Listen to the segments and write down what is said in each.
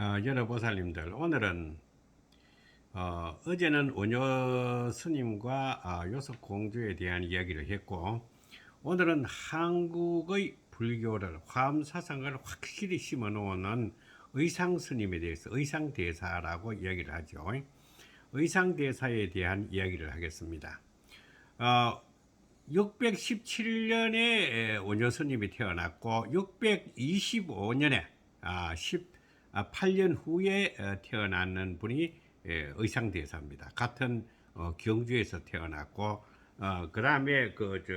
어, 여러 보살님들 오늘은 어, 어제는 원효 스님과 아, 요섭 공주에 대한 이야기를 했고 오늘은 한국의 불교를 화엄 사상을 확실히 심어 놓는 의상 스님에 대해서 의상 대사라고 이야기를 하죠. 의상 대사에 대한 이야기를 하겠습니다. 어, 617년에 원효 스님이 태어났고 625년에 아, 18년 후에 어, 태어나는 분이 예, 의상 대사입니다. 같은 어, 경주에서 태어났고 어, 그다음에 그저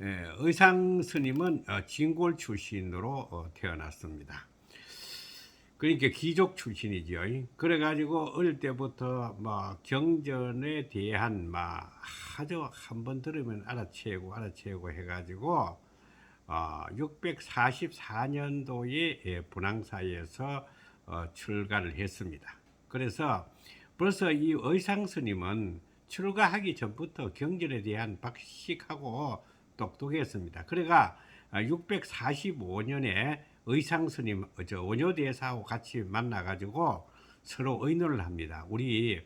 예, 의상 스님은 어, 진골 출신으로 어, 태어났습니다. 그러니까 귀족 출신이지요. 그래가지고 어릴 때부터 뭐 경전에 대한 막 아주 한 번 들으면 알아채고 알아채고 해가지고 어, 644년도에 분황사에서 어, 출가를 했습니다. 그래서 벌써 이 의상 스님은 출가하기 전부터 경전에 대한 박식하고 똑똑했습니다. 그래가 645년에 의상 스님 저 원효 대사하고 같이 만나 가지고 서로 의논을 합니다. 우리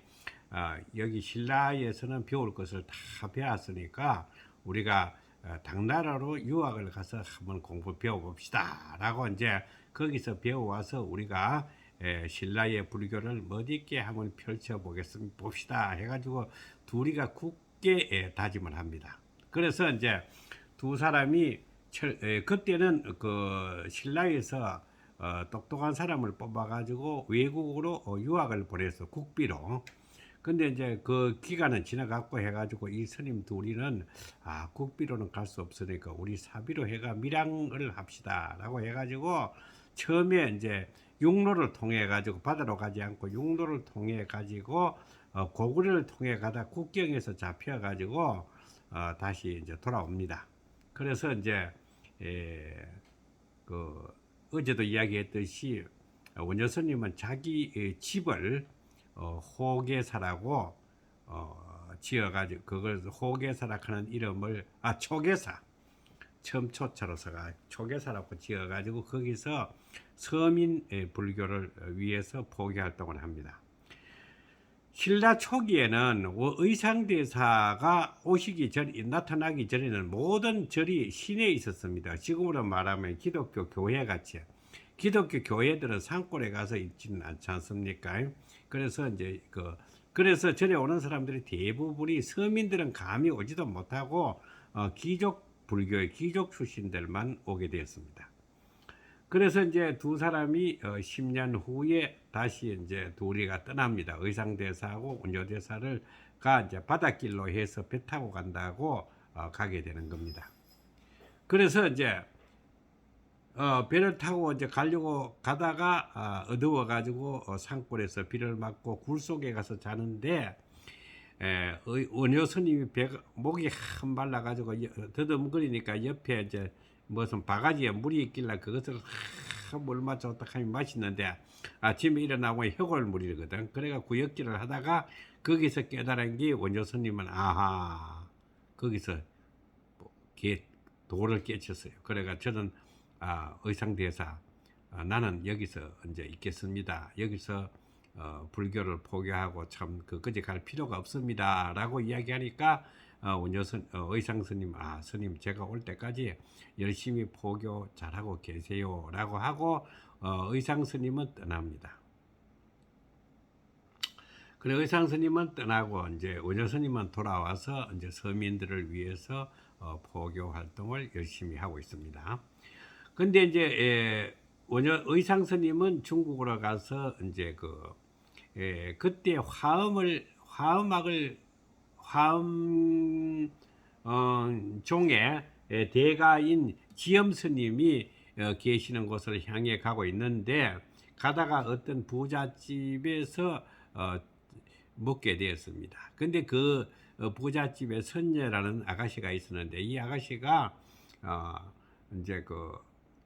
어, 여기 신라에서는 배울 것을 다 배웠으니까 우리가 어, 당나라로 유학을 가서 한번 공부 배워봅시다 라고 이제 거기서 배워와서 우리가 에, 신라의 불교를 멋있게 한번 펼쳐보겠습니다. 봅시다 해가지고 둘이가 굳게 에, 다짐을 합니다. 그래서 이제 두 사람이 그때는 그 신라에서 어, 똑똑한 사람을 뽑아가지고 외국으로 어, 유학을 보내서 국비로. 근데 이제 그 기간은 지나갔고 해가지고 이 스님 둘이는 아 국비로는 갈 수 없으니까 우리 사비로 해가 밀양을 합시다라고 해가지고 처음에 이제 육로를 통해 가지고 바다로 가지 않고 육로를 통해 가지고 어, 고구려를 통해 가다 국경에서 잡혀 가지고 어, 다시 이제 돌아옵니다. 그래서 이제 에, 그 어제도 이야기했듯이 원효스님은 자기 의 집을 어, 호계사라고 어, 지어가지고 그걸 호계사라 하는 이름을 아 초계사 처음 초차로서가 초계사라고 지어가지고 거기서 서민 의 불교를 위해서 포교 활동을 합니다. 신라 초기에는 의상대사가 오시기 전 나타나기 전에는 모든 절이 시내에 있었습니다. 지금으로 말하면 기독교 교회 같이 기독교 교회들은 산골에 가서 있지는 않지 않습니까? 그래서 이제 그 그래서 절에 오는 사람들이 대부분이 서민들은 감히 오지도 못하고 어, 귀족 불교의 귀족 출신들만 오게 되었습니다. 그래서 이제 두 사람이 어, 10년 후에 다시 이제 둘이가 떠납니다. 의상대사하고 운yo대사를 가 이제 바닷길로 해서 배 타고 간다고 어, 가게 되는 겁니다. 그래서 이제 어, 배를 타고 이제 가려고 가다가 어, 어두워 가지고 어, 산골에서 비를 맞고 굴 속에 가서 자는데 에, 원효 스님이 배가 목이 한 말라 가지고 더듬거리니까 옆에 이제 무슨 바가지에 물이 있길래 그것을 물 맞춰 어떡하면 맛있는데 아침에 일어나고 해골물이거든. 그래가 구역질을 하다가 거기서 깨달은 게 원효 스님은 아하 거기서 개 돌을 깨쳤어요. 그래가 저는 아, 의상대사 아, 나는 여기서 이제 있겠습니다. 여기서 어, 불교를 포기하고 참 그까지 갈 필요가 없습니다라고 이야기하니까 어, 원효선 어, 의상 스님 아 스님 제가 올 때까지 열심히 포교 잘하고 계세요라고 하고 어, 의상 스님은 떠납니다. 그래 의상 스님은 떠나고 이제 원효 스님은 돌아와서 이제 서민들을 위해서 어, 포교 활동을 열심히 하고 있습니다. 근데 이제 에, 원효 의상 스님은 중국으로 가서 이제 그 에, 그때 화음을 화음악을 화음 어, 종의 에, 대가인 지엄 스님이 어, 계시는 곳을 향해 가고 있는데 가다가 어떤 부잣집에서 어, 먹게 되었습니다. 근데 그 어, 부잣집에 선녀라는 아가씨가 있었는데 이 아가씨가 어, 이제 그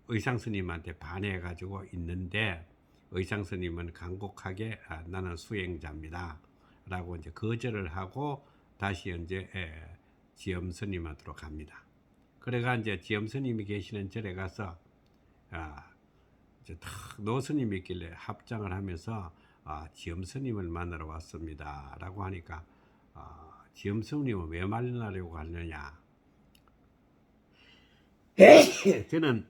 의상 스님한테 반해 가지고 있는데 의상 스님은 간곡하게 아, 나는 수행자입니다. 라고 이제 거절을 하고 다시 이제 에, 지엄 스님한테로 갑니다. 그래가 이제 지엄 스님이 계시는 절에 가서 아, 이제 탁 노스님이 있길래 합장을 하면서 아, 지엄 스님을 만나러 왔습니다 라고 하니까 아, 지엄 스님은 왜 만나려고 하느냐? 저는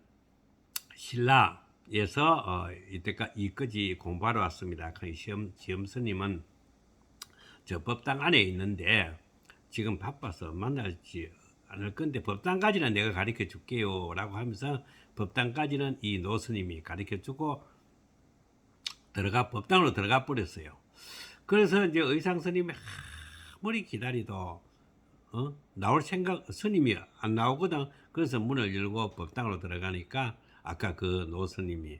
신라에서 어, 이때까 이까지 공부하러 왔습니다. 그 시험 지엄 스님은 저 법당 안에 있는데 지금 바빠서 만날지 않을 건데 법당까지는 내가 가르쳐 줄게요라고 하면서 법당까지는 이 노스님이 가르쳐 주고 들어가 법당으로 들어가 버렸어요. 그래서 이제 의상 스님이 아무리 기다리도 어? 나올 생각 스님이 안 나오거든. 그래서 문을 열고 법당으로 들어가니까 아까 그 노스님이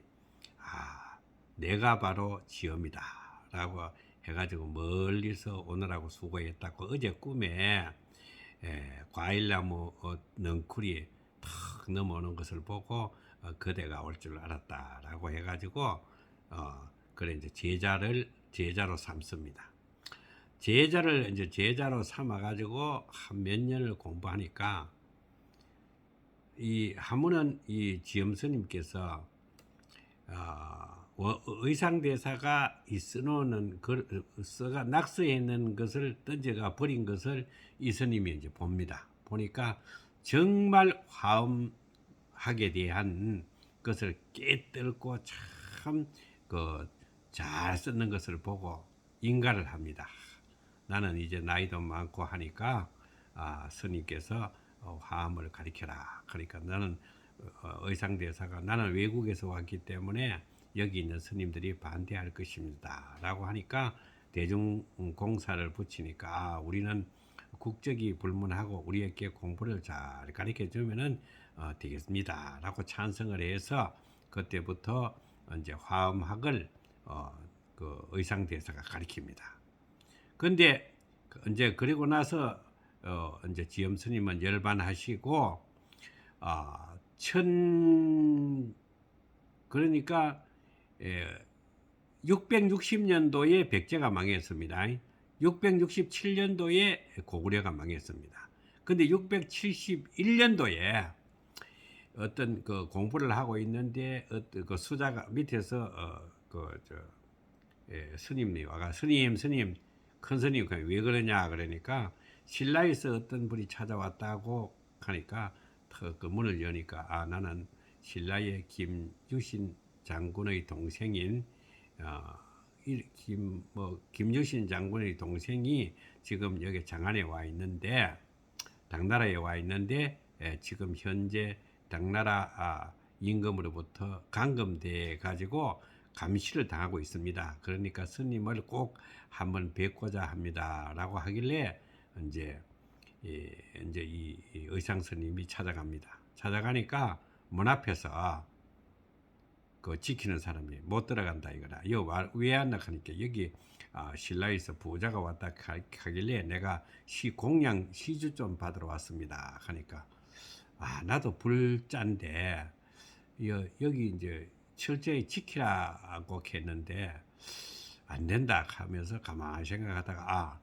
아 내가 바로 지엄이다 라고 해가지고 멀리서 오느라고 수고했다고 어제 꿈에 에, 과일나무 어, 넝쿨이 탁 넘어오는 것을 보고 어, 그대가 올 줄 알았다라고 해가지고 어, 그래 이제 제자를 제자로 삼습니다. 제자를 이제 제자로 삼아가지고 한 몇 년을 공부하니까 이 하문은 이 지엄스님께서 어, 어, 의상대사가 이 써놓는 글, 써가 낙서해 있는 것을 던져가 버린 것을 이 스님이 이제 봅니다. 보니까 정말 화음학에 대한 것을 깨뜨고 참 그 잘 쓰는 것을 보고 인가를 합니다. 나는 이제 나이도 많고 하니까 아, 스님께서 어, 화음을 가리켜라. 그러니까 나는 어, 의상대사가 나는 외국에서 왔기 때문에 여기 있는 스님들이 반대할 것입니다. 라고 하니까 대중공사를 붙이니까 아, 우리는 국적이 불문하고 우리에게 공부를 잘 가르쳐 주면은 어, 되겠습니다. 라고 찬성을 해서 그때부터 이제 화음학을 어, 그 의상대사가 가르칩니다. 근데 그 이제 그리고 나서 어, 이제 지엄 스님은 열반하시고 아, 천 그러니까 예, 660년도에 백제가 망했습니다. 667년도에 고구려가 망했습니다. 근데 671년도에 어떤 그 공부를 하고 있는데 어떤 그 수자가 밑에서 어, 그저 예, 스님이 와가 스님 스님 큰 스님 왜 그러냐 그러니까 신라에서 어떤 분이 찾아왔다고 하니까 그, 그 문을 여니까 아 나는 신라의 김유신 장군의 동생인 어, 김뭐 김유신 장군의 동생이 지금 여기 장안에 와 있는데 당나라에 와 있는데 예, 지금 현재 당나라 아, 임금으로부터 감금돼 가지고 감시를 당하고 있습니다. 그러니까 스님을 꼭 한번 뵙고자 합니다라고 하길래 이제 이, 이제 이, 이 의상 스님이 찾아갑니다. 찾아가니까 문 앞에서 그 지키는 사람이 못 들어간다 이거라. 이왜안 나가니까 여기 아, 신라에서 부자가 왔다 가- 가길래 내가 시 공양 시주 좀 받으러 왔습니다. 하니까 아 나도 불자인데 여, 여기 이제 철저히 지키라고 했는데 안 된다 하면서 가만히 생각하다가 아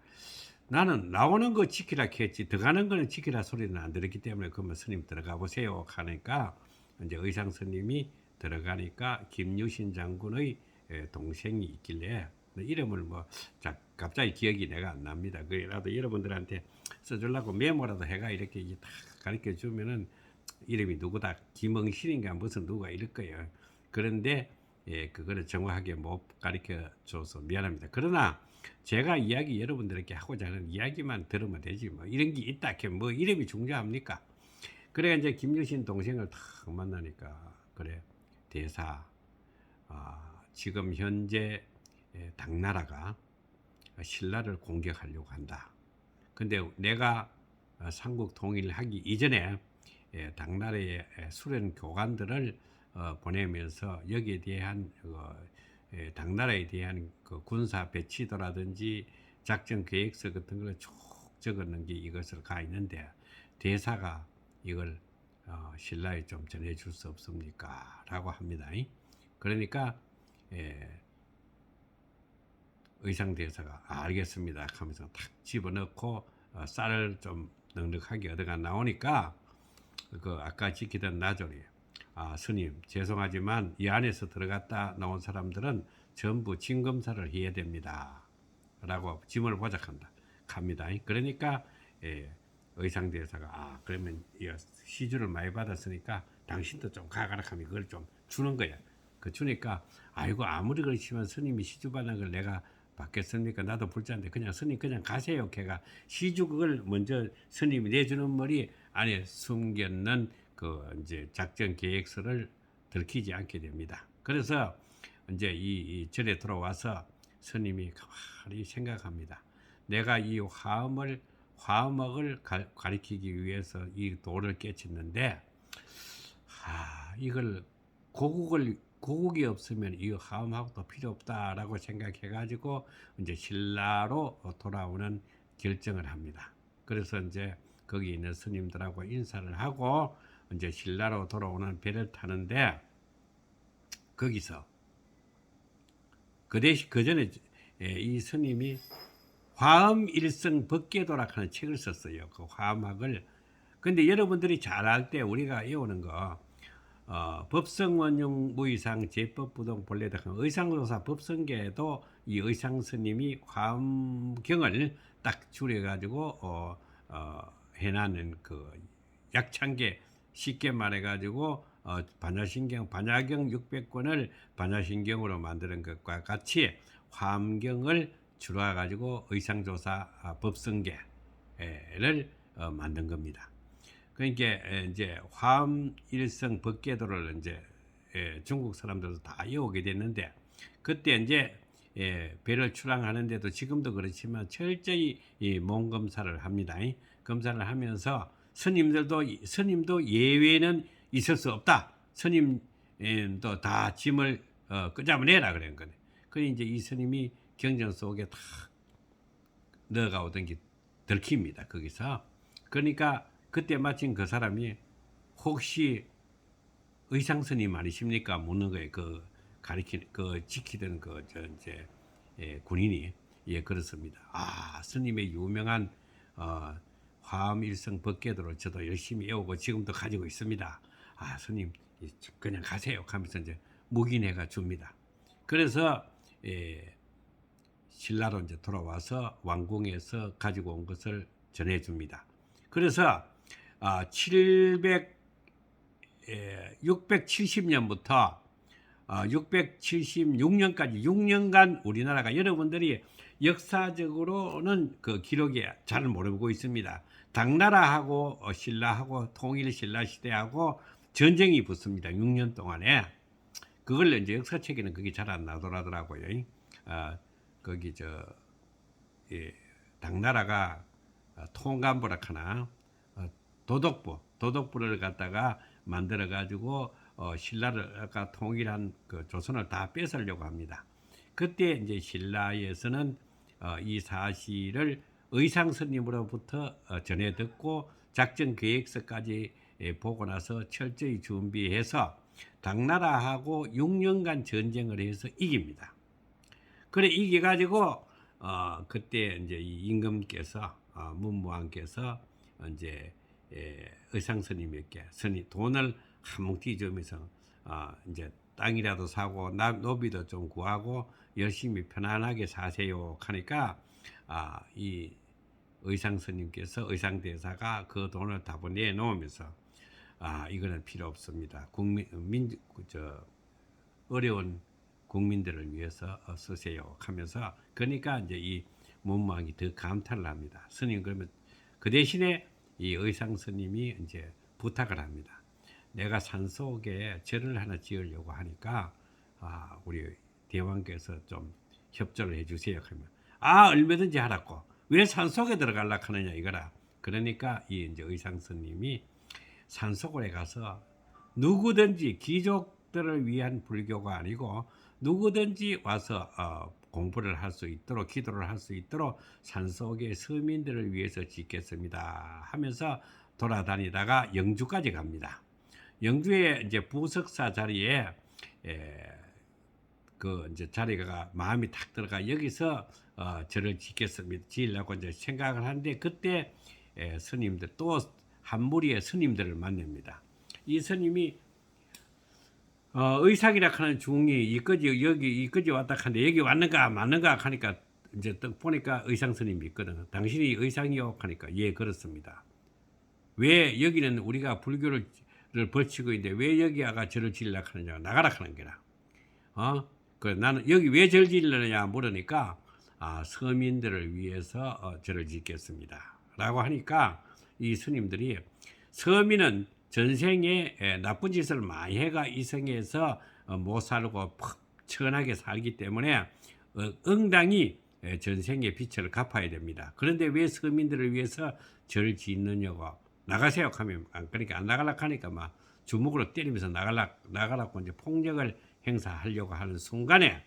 나는 나오는 거 지키라 했지 들어가는 거는 지키라 소리는 안 들었기 때문에 그러면 스님 들어가 보세요 하니까 이제 의상 스님이 들어가니까 김유신 장군의 예, 동생이 있길래 이름을 뭐 자, 갑자기 기억이 내가 안 납니다. 그래라도 여러분들한테 써주려고 메모라도 해가 이렇게 가르쳐 주면은 이름이 누구다 김응신인가 무슨 누가 이럴 거예요. 그런데 예, 그거를 정확하게 못 가르쳐 줘서 미안합니다. 그러나 제가 이야기 여러분들에게 하고자 하는 이야기만 들으면 되지 뭐 이런 게 있다 뭐 이름이 중요합니까? 그래 이제 김유신 동생을 탁 만나니까 그래 대사 아, 지금 현재 예, 당나라가 신라를 공격하려고 한다. 근데 내가 어, 삼국 통일하기 이전에 예, 당나라의 예, 수련 교관들을 어, 보내면서 여기에 대한 어, 예, 당나라에 대한 그 군사 배치도라든지 작전 계획서 같은 걸 쭉 적어놓은 게 이것을 가 있는데 대사가 이걸 어, 신라에 좀 전해줄 수 없습니까? 라고 합니다. 그러니까 예, 의상 대사가 아, 알겠습니다 하면서 탁 집어넣고 어, 쌀을 좀 넉넉하게 얻어가 나오니까 그 아까 지키던 나졸이 아, 스님 죄송하지만 이 안에서 들어갔다 나온 사람들은 전부 진 검사를 해야 됩니다. 라고 짐을 보작한다. 갑니다. 그러니까 예, 의상대사가 아 그러면 이 시주를 많이 받았으니까 당신도 좀 가가라 하면 그걸 좀 주는 거야. 그 주니까 아이고 아무리 그렇지만 스님이 시주 받는 걸 내가 받겠습니까? 나도 불자인데 그냥 스님 그냥 가세요. 걔가 시주 그걸 먼저 스님이 내주는 머리 안에 숨겼는 그 이제 작전 계획서를 들키지 않게 됩니다. 그래서 이제 이, 이 절에 들어와서 스님이 가만히 생각합니다. 내가 이 화음을 화음학을 가, 가리키기 위해서 이 도를 깨쳤는데 아, 이걸 고국을 고국이 없으면 이 화음학도 필요 없다라고 생각해 가지고 이제 신라로 돌아오는 결정을 합니다. 그래서 이제 거기 있는 스님들하고 인사를 하고 이제 신라로 돌아오는 배를 타는데 거기서 그 대신 그 전에 이 스님이 화엄 일성 법계도락 하는 책을 썼어요. 그 화엄학을. 근데 여러분들이 잘 알 때 우리가 외우는 거, 어, 법성원용 무의상 제법부동 본래득 의상조사 법성계에도 이 의상 스님이 화엄경을 딱 줄여가지고 어, 어, 해놨는 그 약창계 쉽게 말해가지고 어, 반야신경 반야경 600권을 반야신경으로 만드는 것과 같이 화엄경을 줄여 가지고 의상조사 아, 법성계를 어, 만든 겁니다. 그러니까 에, 이제 화엄 일성 법계도를 이제 예, 중국 사람들도 다 외우게 됐는데 그때 이제 예, 배를 출항하는데도 지금도 그렇지만 철저히 이 몸 검사를 합니다. 이 검사를 하면서 스님들도 스님도 예외는 있을 수 없다. 스님도 다 짐을 어, 끄잡아내라 그런 거네. 그래 이제 이 스님이 경전 속에 다 넣어가 오던 게 들킵니다. 거기서. 그러니까 그때 마침 그 사람이 혹시 의상 스님 아니십니까? 묻는 거예요. 그 가리키 그 지키던 그저 이제 예, 군인이 예 그렇습니다. 아 스님의 유명한 어, 화엄일성 법계도를 저도 열심히 외우고 지금도 가지고 있습니다. 아 스님 그냥 가세요. 하면서 이제 묵인해가 줍니다. 그래서 예, 신라로 이제 돌아와서 왕궁에서 가지고 온 것을 전해줍니다. 그래서 아, 700 예, 670년부터 아, 676년까지 6년간 우리나라가 여러분들이 역사적으로는 그 기록이 잘 모르고 있습니다. 당나라하고 어, 신라하고 통일 신라 시대하고 전쟁이 붙습니다. 6년 동안에 그걸 이제 역사책에는 그게 잘 안 나더라더라고요. 아, 거기 저 예, 당나라가 어, 통감부라 하나 어, 도덕부 도덕부를 갖다가 만들어 가지고 어, 아까 통일한 그 조선을 다 뺏으려고 합니다. 그때 이제 신라에서는 어, 이 사실을 의상 스님으로부터 어, 전해 듣고 작전 계획서까지 예, 보고 나서 철저히 준비해서 당나라하고 6년간 전쟁을 해서 이깁니다. 그래 이겨 가지고 어 그때 이제 이 임금께서 어, 문무왕께서 이제 예, 의상 스님에게 스님 돈을 한 뭉티 주면서 어, 이제 땅이라도 사고 나, 노비도 좀 구하고 열심히 편안하게 사세요 하니까 아, 이 의상 스님께서 의상 대사가 그 돈을 다 내놓으면서 아 이거는 필요 없습니다. 국민 민 저 어려운 국민들을 위해서 어, 쓰세요 하면서 그러니까 이제 이 문무왕이 더 감탄을 합니다. 스님 그러면 그 대신에 이 의상 스님이 이제 부탁을 합니다. 내가 산 속에 절을 하나 지으려고 하니까 아 우리 대왕께서 좀 협조를 해주세요 하면 아 얼마든지 하라고 왜 산 속에 들어갈라 하느냐 이거라. 그러니까 이 이제 의상 스님이 산속에 가서 누구든지 귀족들을 위한 불교가 아니고 누구든지 와서 어, 공부를 할 수 있도록 기도를 할 수 있도록 산속의 서민들을 위해서 짓겠습니다 하면서 돌아다니다가 영주까지 갑니다. 영주의 이제 부석사 자리에 에, 그 이제 자리가 마음이 탁 들어가 여기서 어, 저를 짓겠습니다. 지으려고 이제 생각을 하는데 그때 에, 스님들 또 한 무리의 스님들을 만납니다. 이 스님이 어, 의상이라 하는 중이 이까지 여기 이까지 왔다 하는데 여기 왔는가 맞는가 하니까 이제 딱 보니까 의상 스님이 있거든. 당신이 의상이요 하니까 예 그렇습니다. 왜 여기는 우리가 불교를 를 벌치고 있는데 왜 여기 와가 절을 지으려 하느냐 나가라 하는 게라. 어? 그 나는 여기 왜절 지으려냐 물으니까 아 서민들을 위해서 어, 절을 짓겠습니다. 라고 하니까 이 스님들이 서민은 전생에 에, 나쁜 짓을 많이 해가 이 생에서 어, 못 살고 퍽 천하게 살기 때문에 어, 응당히 에, 전생의 빚을 갚아야 됩니다. 그런데 왜 서민들을 위해서 절을 짓느냐고 나가세요 하면 안 그러니까 안 나가려고 하니까 막 주먹으로 때리면서 나가라 나가라고 이제 폭력을 행사하려고 하는 순간에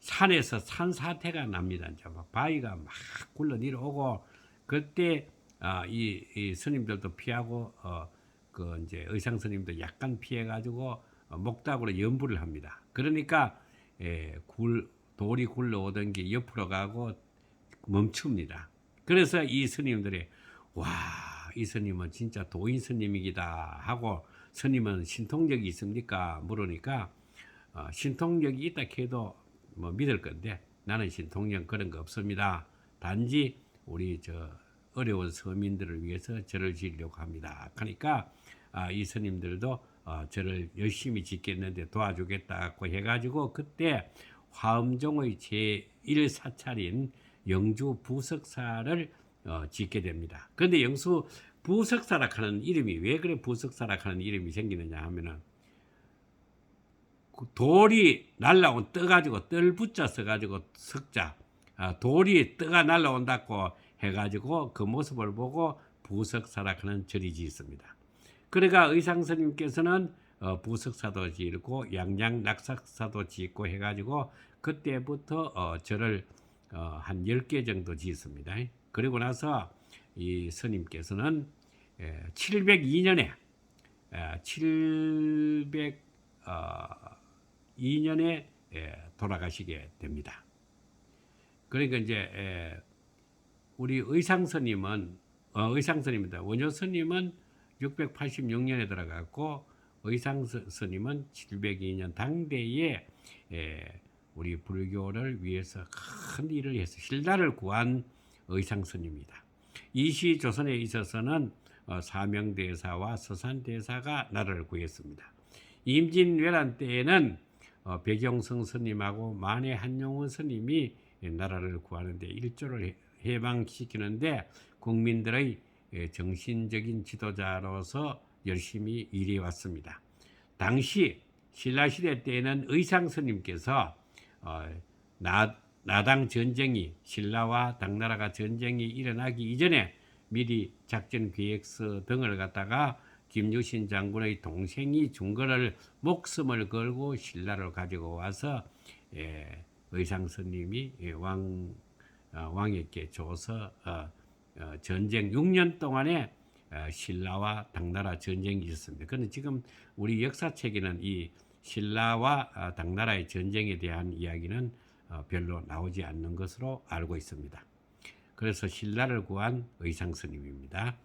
산에서 산사태가 납니다. 이제 막 바위가 막 굴러 내려오고 그때 아, 이, 이 스님들도 피하고 어, 그 이제 의상 스님도 약간 피해 가지고 어, 목닥으로 연부를 합니다. 그러니까 예, 굴 돌이 굴러오던 게 옆으로 가고 멈춥니다. 그래서 이 스님들이 와, 이 스님은 진짜 도인 스님이기다 하고 스님은 신통력이 있습니까? 물으니까 어, 신통력이 있다 해도 뭐 믿을 건데 나는 신통력 그런 거 없습니다. 단지 우리 저 어려운 서민들을 위해서 절을 지으려고 합니다. 그러니까 아, 이 스님들도 어, 절을 열심히 짓겠는데 도와주겠다고 해가지고 그때 화엄종의 제1사찰인 영주 부석사를 어, 짓게 됩니다. 그런데 영수 부석사라 하는 이름이 왜 그래 부석사라 하는 이름이 생기느냐 하면은 그 돌이 날라온 떠가지고 뜰 붙자 써가지고 석자 아, 돌이 떠가 날라온다고 해가지고 그 모습을 보고 부석사라 하는 절이 짓습니다. 그러니까 의상스님께서는 어, 부석사도 짓고 양양 낙석사도 짓고 해가지고 그때부터 어, 절을 어, 한 10개 정도 짓습니다. 그리고 나서 이 스님께서는 702년에 702년에 돌아가시게 됩니다. 그러니까 이제 에, 우리 의상 스님은 어, 의상 스님입니다. 원효 스님은 686년에 들어갔고 의상 스- 스님은 702년 당대에 에, 우리 불교를 위해서 큰 일을 해서 신라를 구한 의상 스님입니다. 이시 조선에 있어서는 어, 사명대사와 서산대사가 나라를 구했습니다. 임진왜란 때에는 어, 백영성 스님하고 만해 한용운 스님이 나라를 구하는데 일조를 해- 해방시키는데 국민들의 예, 정신적인 지도자로서 열심히 일해 왔습니다. 당시 신라시대 때에는 의상 스님께서 어, 나, 나당 전쟁이 신라와 당나라가 전쟁이 일어나기 이전에 미리 작전 계획서 등을 갖다가 김유신 장군의 동생이 준 거를 목숨을 걸고 신라를 가지고 와서 예, 의상 스님이 예, 왕 어, 왕에게 줘서 어, 어, 전쟁 6년 동안에 어, 신라와 당나라 전쟁이 있었습니다. 그런데 지금 우리 역사책에는 이 신라와 어, 당나라의 전쟁에 대한 이야기는 어, 별로 나오지 않는 것으로 알고 있습니다. 그래서 신라를 구한 의상 스님입니다.